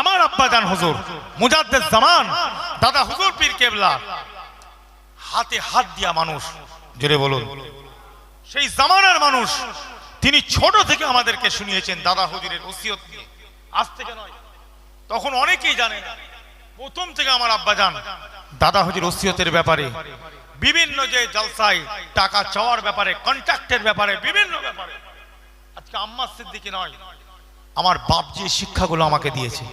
আমার আব্বাজান হুজুর, মুজাদ্দেদ জামান, দাদা হুজুর পীর কেবলা, হাতে হাত দিয়া মানুষ, জোরে বলুন। সেই জামানার মানুষ, তিনি ছোট থেকে আমাদেরকে শুনিয়েছেন, দাদা হুজুরের ওসিয়ত নিয়ে। আজ থেকে নয়, তখন অনেকেই জানে প্রথম থেকে আমার আব্বা জান দাদা হুজুর ওসিয়তের ব্যাপারে, বিভিন্ন যে জলসায় টাকা চাওয়ার ব্যাপারে, কন্ট্রাক্টের ব্যাপারে, বিভিন্ন ব্যাপারে। আজকে আম্মা সিদ্দিকি নয় আমার বাপ যে শিক্ষাগুলো আমাকে দিয়েছে।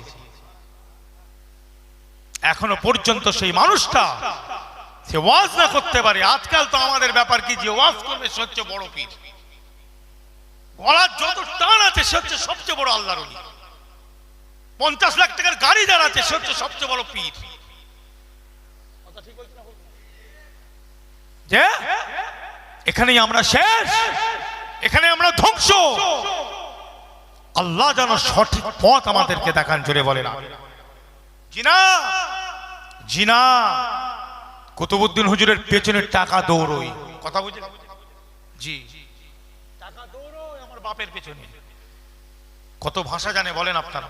এখনও পর্যন্ত সেই মানুষটা সে ওয়াজ না করতে পারে। আজকাল তো আমাদের ব্যাপার কি যে ওয়াজ করবে, সে হচ্ছে বড় পীর। গলার যত টান আছে, সে হচ্ছে সবচেয়ে বড় আল্লাহর পঞ্চাশ লাখ টাকার গাড়ি যার আছে, সে হচ্ছে সবচেয়ে বড় পীর। এখানেই আমরা শেষ। এখানে আমরা ধ্বংস। আল্লাহ যেন সঠিক পথ আমাদেরকে দেখান, জোরে বলে না জিনা জিনা। কুতুবুদ্দিন হুজুরের পেছনে টাকা দৌড়ই। কথা বুঝে জি। টাকা দৌড়ই আমার বাপের পেছনে। কত ভাষা জানে, বলেন আপনারা।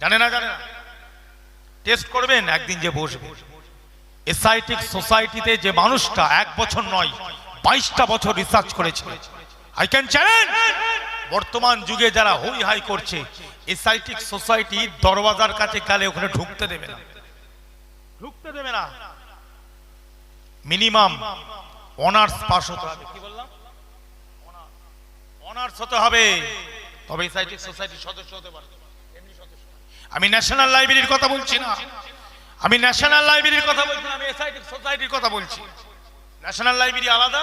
জানে না জানে না। টেস্ট করবেন, একদিন যে বসবে। এসআইটিক সোসাইটিতে যে মানুষটা এক বছর নয়, বাইশটা বছর রিসার্চ করেছে। আই ক্যান চ্যালেঞ্জ বর্তমান যুগে যারা হই হাই করছে এসআইটিক সোসাইটি দরওয়াজার কাছে গেলে ওখানে ঢুকতে দেবে না। ঢুকতে দেবে না। মিনিমাম অনার্স পাস হতে হবে। কি বললাম? অনার্স হতে হবে। তবে এসআইটিক সোসাইটির সদস্য হতে পারবে। আমি ন্যাশনাল লাইব্রেরির কথা বলছি না। আমি ন্যাশনাল লাইব্রেরির কথা বলছি না, আমি এসআইটিক সোসাইটির কথা বলছি। ন্যাশনাল লাইব্রেরি আলাদা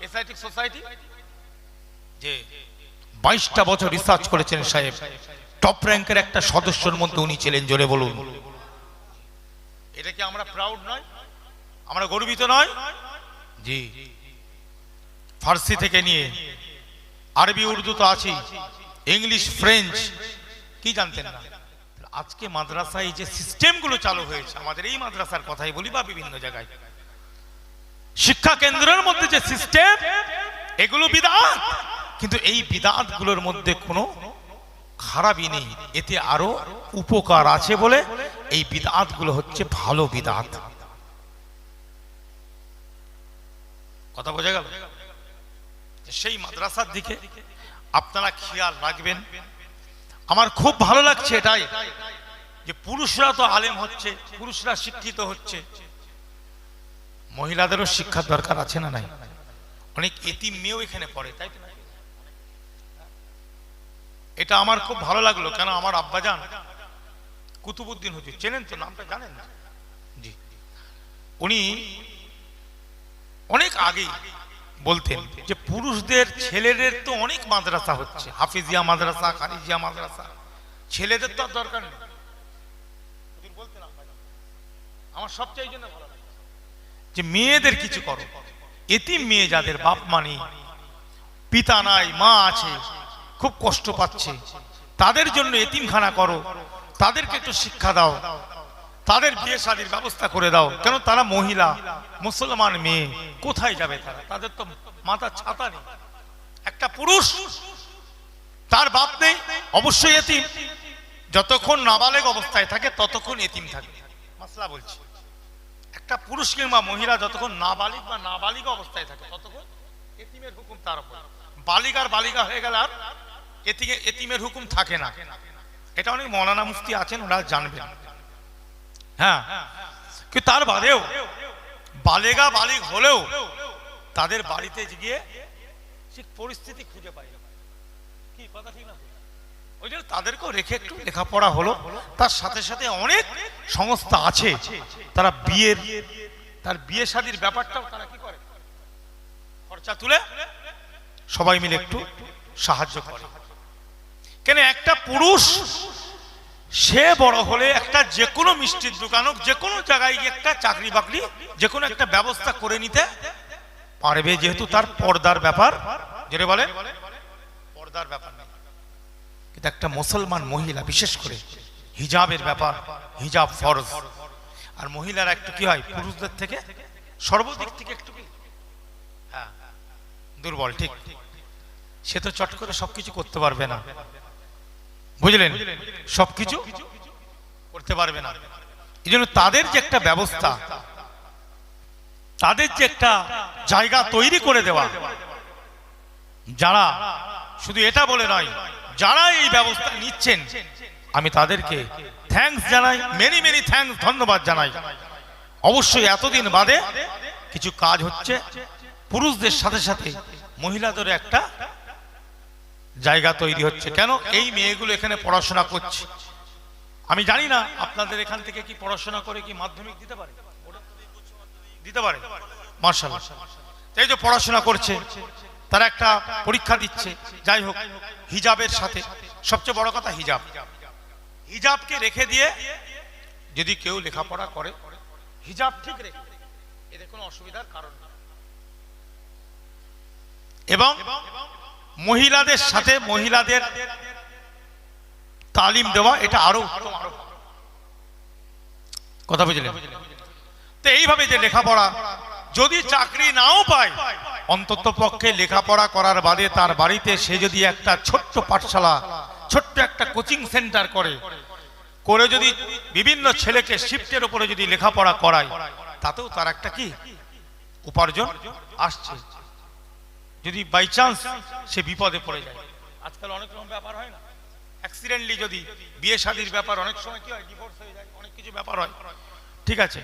এসআইটিক সোসাইটি। যে বাইশটা বছর রিসার্চ করেছেন সাহেব। টপ র্যাঙ্কের একটা সদস্যর মধ্যে উনি ছিলেন, জোরে বলুন। এটা কি আমরা প্রাউড নয়? আমরা গর্বিত নয়? জি। ফার্সি থেকে নিয়ে। আরবি, উর্দু তো আছেই। ইংলিশ ফ্রেঞ্চ কি জানতেন না? আজকে মাদ্রাসায় যে সিস্টেমগুলো চালু হয়েছে, আমাদের এই মাদ্রাসার কথাই বলি বা বিভিন্ন জায়গায়। শিক্ষা কেন্দ্রের মধ্যে যে সিস্টেম এগুলো বিদাত। কিন্তু এই বিদাতগুলোর মধ্যে কোনো খারাপই নেই। এতে আরও উপকার আছে বলে এই বিদাতগুলো হচ্ছে ভালো বিদাত। কথা বোঝা গেল? সেই মাদ্রাসার দিকে আপনারা খেয়াল রাখবেন। আমার খুব ভালো লাগছে এটাই যে পুরুষরা তো আলেম হচ্ছে, পুরুষরা শিক্ষিত হচ্ছে। মহিলাদেরও শিক্ষার দরকার আছে না নাই? অনেক এতিম মেয়েও এখানে পড়ে, তাই? এটা আমার খুব ভালো লাগল, কেন আমার আব্বাজান কুতুবুদ্দিন হুজুর, চেনেন তো নামটা জানেন জি। উনি অনেক আগেই বলতেন যে পুরুষদের ছেলেদের তো অনেক মাদ্রাসা হচ্ছে, হাফিজিয়া মাদ্রাসা, খারিজিয়া মাদ্রাসা, ছেলেদের তো আর দরকার নেই। আমার সবচেয়ে জন্য যে মেয়েদের কিছু করো, এতিম মেয়ে যাদের বাপ মানি পিতা নাই, মা আছে খুব কষ্ট পাচ্ছে। তাদের জন্য এতিমখানা করো। তাদেরকে একটু শিক্ষা দাও। তাদের বিয়ে শাদীর ব্যবস্থা করে দাও। কেন তারা মহিলা, মুসলমান মেয়ে, কোথায় যাবে তারা? তাদের তো মাথা ছাতা নেই। একটা পুরুষ, তার বাপ নেই, অবশ্যই এতিম। যতক্ষণ নাবালেগ অবস্থায় থাকে, ততক্ষণ এতিম থাকে। মাসলা বলছি। একটা পুরুষ কিংবা মহিলা যতক্ষণ নাবালিক বা নাবালিক অবস্থায় থাকে, ততক্ষণ এতিমের হুকুম তার উপর। বালিক আর বালিকা হয়ে গেলে আর এতিকে এতিমের হুকুম থাকে না। এটা অনেক মৌলানা মুফতি আছেন ওরা জানবেন। হ্যাঁ। কিন্তু তার বাদেও বালেগা বালিক হলেও তাদের বাড়িতে গিয়ে পরিস্থিতি খুঁজে পাই। না? ওই জন্য তাদেরকেও রেখে একটু লেখাপড়া হলো। তার সাথে সাথে অনেক সংস্থা আছে। তারা বিয়ের তার বিয়ে শাদির ব্যাপারটাও তারা কি করে? খরচা তুলে সবাই মিলে একটু সাহায্য করে। কেন একটা পুরুষ, সে বড় হলে একটা যে কোনো মিষ্টির দোকান হোক যে কোনো জায়গায় গিয়ে একটা চাকরি বাকরি যে কোনো একটা ব্যবস্থা করে নিতে পারবে যেহেতু তার পর্দার ব্যাপার। যেটা বলে পর্দার ব্যাপার কিন্তু একটা মুসলমান মহিলা, বিশেষ করে হিজাবের ব্যাপার, হিজাব ফরজ। আর মহিলারা একটু কি হয়, পুরুষদের থেকে সর্বদিক থেকে একটু হ্যাঁ দুর্বল, ঠিক। সে তো চট করে সবকিছু করতে পারবে না। বুঝলেন? সবকিছু করতে পারবে না। এই জন্য তাদের যে একটা ব্যবস্থা, তাদের যে একটা জায়গা তৈরি করে দেওয়া, যারা শুধু এটা বলে নয়, যারা এই ব্যবস্থা নিচ্ছেন, আমি তাদেরকে থ্যাঙ্কস জানাই মেনি মেনি থ্যাঙ্কস ধন্যবাদ জানাই। অবশ্যই এতদিন বাদে কিছু কাজ হচ্ছে। পুরুষদের সাথে সাথে মহিলাদের একটা জায়গা তৈরি হচ্ছে। কেন? এই মেয়েগুলো এখানে পড়াশোনা করছে। আমি জানি না আপনাদের এখান থেকে কি পড়াশোনা করে কি মাধ্যমিক দিতে পারে? দিতে পারে। মার্শাল এই যে পড়াশোনা করছে, তারা একটা পরীক্ষা দিচ্ছে। যাই হোক, হিজাবের সাথে। সবচেয়ে বড় কথা হিজাব। হিজাবকে রেখে দিয়ে যদি কেউ লেখাপড়া করে, হিজাব ঠিক রেখে এতে কোনো অসুবিধার কারণ এবং মহিলাদের সাথে মহিলাদের তালিম দেওয়া, এটা আরও। কথা বুঝলেন? তো এইভাবে যে লেখাপড়া, যদি চাকরি নাও পায়, অন্তত পক্ষে লেখাপড়া করার বাদে তার বাড়িতে সে যদি একটা ছোট্ট পাঠশালা, ছোট্ট একটা কোচিং সেন্টার করে করে যদি বিভিন্ন ছেলেকে শিফটের উপরে যদি লেখাপড়া করায়, তাতেও তার একটা কি? উপার্জন আসছে। যদি বাই চান্স সে বিপদে পড়ে যায়। আজকাল অনেক রকম ব্যাপার হয় না। অ্যাক্সিডেন্টলি যদি বিয়ে শাদির ব্যাপার, অনেক সময় কি হয় ডিভোর্স হয়ে যায়, অনেক কিছু ব্যাপার হয়। ঠিক আছে?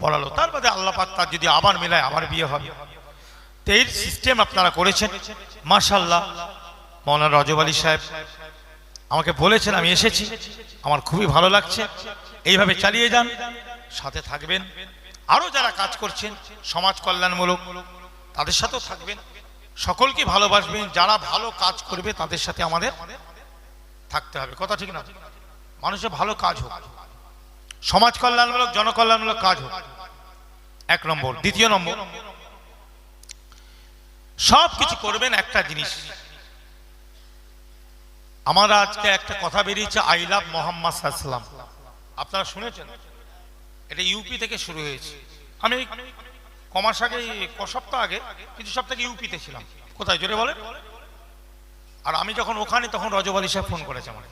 পড়ালো। তার বাদে আল্লাহ পাক তার যদি আবার মেলায়, আবার বিয়ে হবে। তো এই সিস্টেম আপনারা করেছেন। মাশাল্লাহ মৌলানা রজব আলী সাহেব আমাকে বলেছেন, আমি এসেছি। আমার খুবই ভালো লাগছে। এইভাবে চালিয়ে যান। সাথে থাকবেন। আরও যারা কাজ করছেন, সমাজ কল্যাণমূলক, তাদের সাথেও থাকবেন। সকলকে ভালোবাসবেন, যারা ভালো কাজ করবে তাদের সাথে আমাদের থাকতে হবে। কথা ঠিক না? মানুষের ভালো কাজ হোক, সমাজ কল্যাণমূলক, জনকল্যাণমূলক কাজ হোক। এক নম্বর। দ্বিতীয় নম্বর সব কিছু করবেন একটা জিনিস। আমার আজকে একটা কথা বেরিয়েছে আই লাভ মোহাম্মদ আপনারা শুনেছেন? এটা ইউপি থেকে শুরু হয়েছে। আমি কমাস আগে ক সপ্তাহ আগে কিছু সপ্তাহ ইউপিতে ছিলাম। কোথায়? জোরে বলে আর আমি যখন ওখানে, তখন রজব আলী সাহেব ফোন করেছে আমার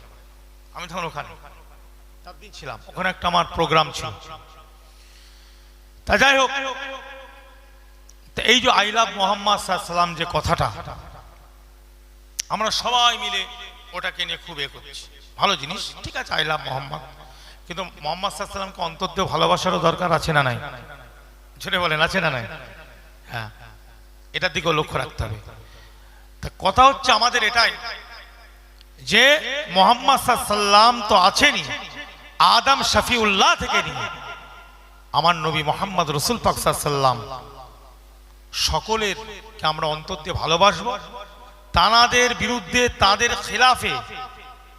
আমি তখন ওখানে। ছিলাম। ওখানে একটা আমার প্রোগ্রাম ছিল। তা যাই হোক এই যে আই লাভ মোহাম্মদ সাল্লাম যে কথাটা, আমরা সবাই মিলে ওটাকে নিয়ে খুব এ করছি। ভালো জিনিস। ঠিক আছে, আই লাভ মোহাম্মদ। কিন্তু মোহাম্মদ সাল্লামকে অন্তর দিয়ে ভালোবাসারও দরকার আছে না নাই? ছেড়ে বলেন, আছে না নাই? হ্যাঁ। এটার দিকেও লক্ষ্য রাখতে হবে। তা কথা হচ্ছে আমাদের এটাই যে মোহাম্মদ সাল্লাম তো আছেনই, আদম শফিউল্লাহ থেকে নিয়ে। আমার নবী মোহাম্মদ রসুল পাক সাল্লাম সকলের কে আমরা অন্তর দিয়ে ভালোবাসবো। তানাদের বিরুদ্ধে তাদের খেলাফে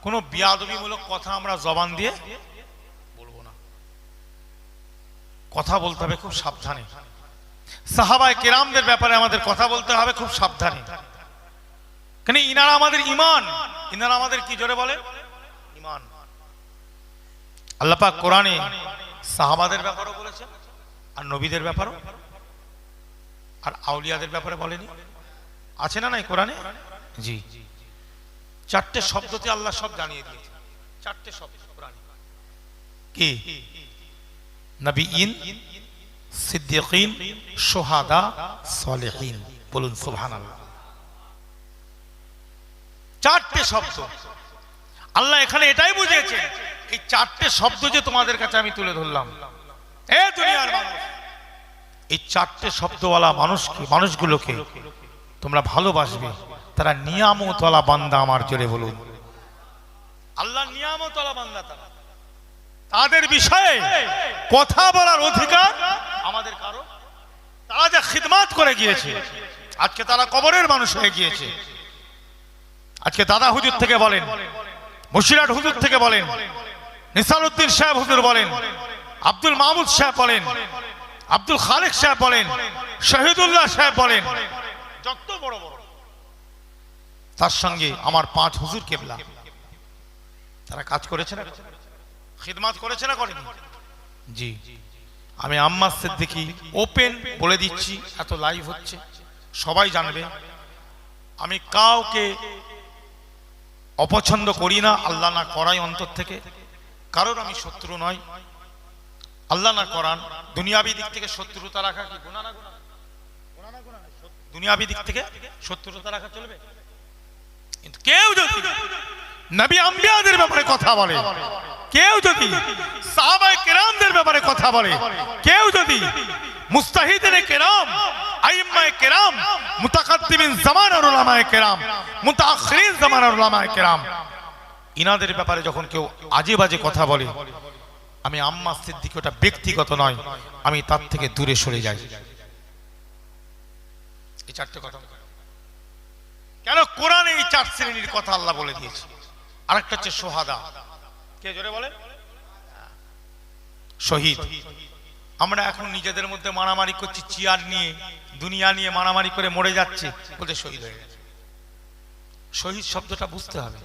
কোনো বিয়াদবিমূলক কথা আমরা জবান দিয়ে কথা বলতে হবে খুব সাবধানে। সাহাবায় কেরামদের ব্যাপারে আমাদের কথা বলতে হবে খুব সাবধানে। কেন ইনারা আমাদের ইমান ইনারা আমাদের কি জোরে বলে? ইমান আল্লাপাক কোরআনে সাহাবাদের ব্যাপারও বলেছে আর নবীদের ব্যাপারও। আর আউলিয়াদের ব্যাপারে বলেনি। আছে না নাই কোরআনে? জি। চারটে শব্দতে আল্লাহ সব জানিয়ে দিয়েছে চারটে শব্দ কি? নবী ইন সিদ্দিকিন, সোহাদা, সলেহিন। বলুন, সুবহানাল্লাহ। চারটে শব্দ। আল্লাহ এখানে এটাই বুঝিয়েছেন এই চারটে শব্দ যে তোমাদের কাছে আমি তুলে ধরলাম। এই চারটে শব্দওয়ালা মানুষকে মানুষগুলোকে তোমরা ভালোবাসবে। তারা নিয়ামতওয়ালা বান্দা আমার জোরে বলুন। আল্লাহ নিয়ামতওয়ালা বান্দা তারা। তাদের বিষয়ে কথা বলার অধিকার আমাদের কারও। তারা যা খিদমাত করে গিয়েছে, আজকে তারা কবরের মানুষ হয়ে গিয়েছে। আজকে দাদা হুজুর থেকে বলেন মুর্শিদাট হুজুর থেকে বলেন নিসারুদ্দিন সাহেব হুজুর বলেন, আব্দুল মাহমুদ সাহেব বলেন, আব্দুল খালেক সাহেব বলেন, শহীদুল্লাহ সাহেব বলেন, যত বড় বড়। তার সঙ্গে আমার পাঁচ হুজুর কেবলা। তারা কাজ করেছে না? খিদমাত করেছে না করেনি? জি। আমি আম্মার সিদ্দিকি ওপেন বলে দিচ্ছি, এত লাইভ হচ্ছে। সবাই জানবে, আমি কাউকে অপছন্দ করি না, আল্লাহ না করাই অন্তর থেকে। কারোর আমি শত্রু নয়। আল্লাহ না করান, দুনিয়াবি দিক থেকে শত্রুতা রাখা কি না? দুনিয়াবি দিক থেকে শত্রুতা রাখা চলবে? কিন্তু কেউ যদি নবী আম্বিয়াদের ব্যাপারে কথা বলে কেউ যদি কেরামদের ব্যাপারে কথা বলে, কেউ যদি মুস্তাহিদিন কেরাম কেরাম কেরাম কেরাম, ইনাদের ব্যাপারে যখন কেউ কথা বলে, আমি আম্মা ওটা ব্যক্তিগত নয়, আমি তার থেকে দূরে সরে যাই। চারটে কথা। কেন কোরআনে এই চার শ্রেণির কথা আল্লাহ বলে দিয়েছে? আরেকটা হচ্ছে সোহাদা। শহীদ। আমরা এখন নিজেদের মধ্যে মারামারি করছি, চেয়ার নিয়ে, দুনিয়া নিয়ে মারামারি করে মরে যাচ্ছে বলতে শহীদ হয়ে গেছে। শহীদ শব্দটা বুঝতে হবে।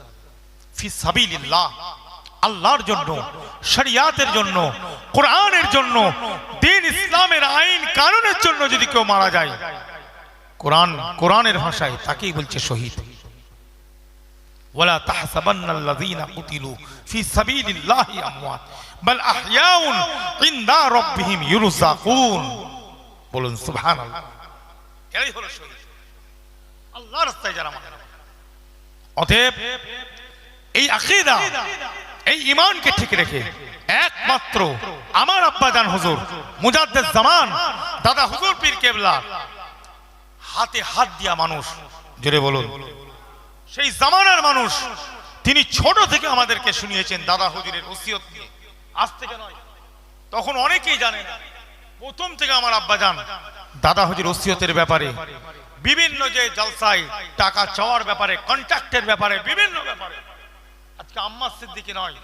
আল্লাহর জন্য, শরিয়াতের জন্য, কোরআনের জন্য, দিন ইসলামের আইন কানুনের জন্য যদি কেউ মারা যায়, কোরআন, কোরআনের ভাষায় তাকেই বলছে শহীদ। ولا تحسبن الذين قتلوا في سبيل الله اموات بل احياء عند ربهم يرزقون বলুন সুবহানাল্লাহ এরাই হলো শহীদ আল্লাহর রাস্তায় যারা মারা যায়। অতএব এই আকীদা এই ঈমানকে ঠিক রেখে একমাত্র আমার আব্বাজান হুজুর মুজাদ্দেদ জামান দাদা হুজুর পীর কেবলা হাতে হাত দিয়া মানুষ জোরে বলুন সেই জামানার মানুষ, তিনি ছোট থেকে আমাদেরকে শুনিয়েছেন, দাদা হুজুরের ওসিয়ত নিয়ে। আজ থেকে নয়, তখন অনেকেই জানে প্রথম থেকে আমার আব্বা জান দাদা হুজুর ওসিয়তের ব্যাপারে। বিভিন্ন যে জলসায় টাকা চাওয়ার ব্যাপারে, কন্ট্রাক্টের ব্যাপারে, বিভিন্ন ব্যাপারে। আজকে আম্মা সিদ্দিকি নয়,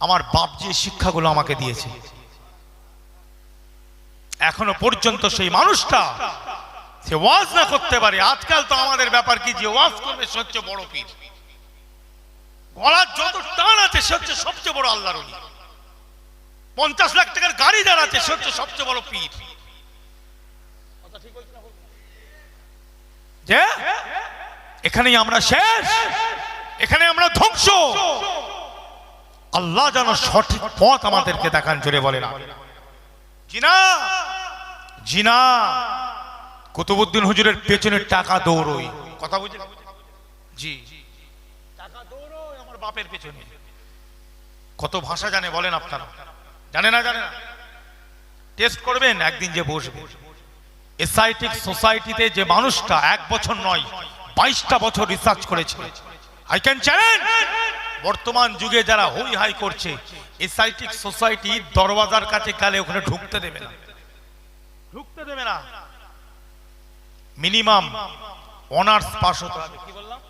আমার বাপ যে শিক্ষাগুলো আমাকে দিয়েছে। এখনও পর্যন্ত সেই মানুষটা সে ওয়াজ না করতে পারে। আজকাল তো আমাদের ব্যাপার কি যে ওয়াজ করবে, সে হচ্ছে বড় পীর। গলার যত টান আছে, সে হচ্ছে সবচেয়ে বড় আল্লাহর অলি। পঞ্চাশ লাখ টাকার গাড়ি আছে, সে হচ্ছে সবচেয়ে বড় পীর। যে? এখানেই আমরা শেষ। এখানে আমরা ধ্বংস। আল্লাহ যেন সঠিক পথ আমাদেরকে দেখান, জোরে বলে না জিনা জিনা। কুতুবুদ্দিন হুজুরের পেছনে টাকা দৌড়ই। কথা বুঝলেন জি। টাকা দৌড়ই আমার বাপের পেছনে। কত ভাষা জানে বলেন আপনারা? জানে না জানে না? টেস্ট করবেন একদিন যে বসবে। এসআইটিক সোসাইটিতে যে মানুষটা এক বছর নয় বাইশটা বছর রিসার্চ করেছে। I can challenge! বর্তমান যুগে যারা হই হাই করছে এসআইটিক সোসাইটি দরওয়াজার কাছে গেলে ওখানে ঢুকতে দেবে না। ঢুকতে দেবে না। মিনিমাম অনার্স পাস হতে হবে। কি বললাম?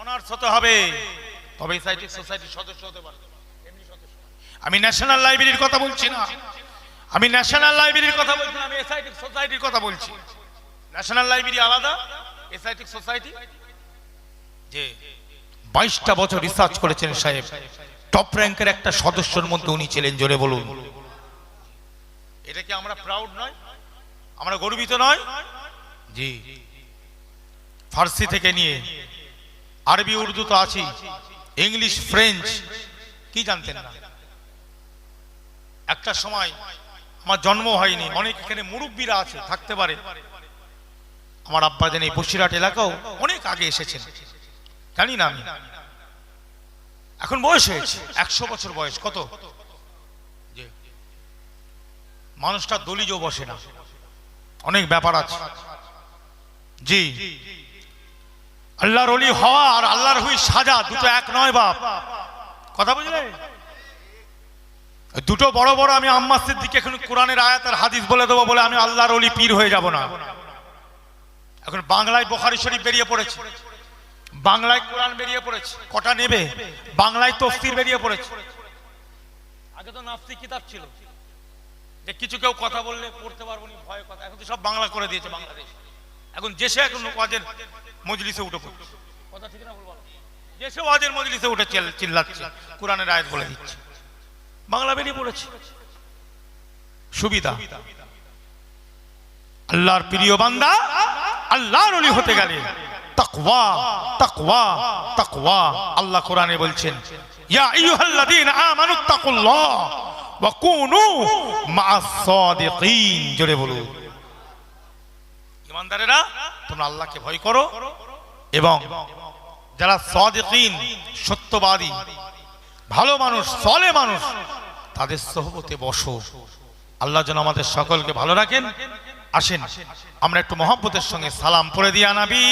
অনার্স হতে হবে। তবে এসআইটিক সোসাইটির সদস্য হতে পারে। এমনি সদস্য। আমি ন্যাশনাল লাইব্রেরির কথা বলছি না। আমি ন্যাশনাল লাইব্রেরির কথা বলছি না আমি এসআইটিক সোসাইটির কথা বলছি। ন্যাশনাল লাইব্রেরি আলাদা এসআইটিক সোসাইটি যে বাইশটা বছর রিসার্চ করেছেন সাহেব টপ র্যাঙ্কের একটা সদস্যর মধ্যে উনি ছিলেন জোরে বলুন। এটা কি আমরা প্রাউড নয়? আমরা গর্বিত নয়? জি। ফার্সি থেকে নিয়ে আরবি, উর্দু তো আছেই ইংলিশ, ফ্রেঞ্চ, কি জানতেন না? একটা সময় আমার জন্ম হয়নি, অনেক এখানে মুরব্বীরা আছে, থাকতে পারে। আমার আব্বা জানি বসিরহাট এলাকাও অনেক আগে এসেছেন। জানি না আমি। এখন বয়স হয়েছে, একশো বছর বয়স, কত। মানুষটা দলিজও বসে না। অনেক ব্যাপার আছে। জি। আল্লাহর অলি হওয়া আর আল্লাহর হুই সাজা দুটো এক নয় বাপ। কথা বুঝলে? দুটো বড় বড় আমি আম্মা দিকে এখন কোরআনের আয়াত আর হাদিস বলে দেবো বলে আমি আল্লাহর অলি পীর হয়ে যাব না। এখন বাংলায় বোখারি শরীফ বেরিয়ে পড়েছে। বাংলায় কোরআন বেরিয়ে পড়েছে। কটা নেবে? বাংলায় তফসির বেরিয়ে পড়েছে। আগে তো নাস্তিক কিতাব ছিল। কিছু কেউ কথা বললে পড়তে পারব না, ভয় কথা। এখন তো সব বাংলা করে দিয়েছে বাংলাদেশ। এখন দেশে এখন ওয়াজের মজলিসে উঠে পড়ছে। কথা ঠিক না ভুল বলো? দেশে ওয়াজের মজলিসে উঠে চিল্লাচ্ছে। কোরআনের আয়াত বলে দিচ্ছে। বাংলা বেরিয়ে পড়েছে। সুবিধা। আল্লাহর প্রিয় বান্দা, আল্লাহর অলি হতে গেলে তাকওয়া তাকওয়া তাকওয়া। আল্লাহ কোরআনে বলছেন, ইয়া আইয়ুহাল্লাযীনা আমানুত্তাকুল্লাহ জোরে বলুন। ইমানদারেরা, তোমরা আল্লাহকে ভয় করো এবং যারা সাদিকিন, সত্যবাদী, ভালো মানুষ, সলে মানুষ, তাদের সহবতে বসো। আল্লাহ যেন আমাদের সকলকে ভালো রাখেন। আসেন, আমরা একটু মহব্বতের সঙ্গে সালাম পড়ে দিয়া, নাবি।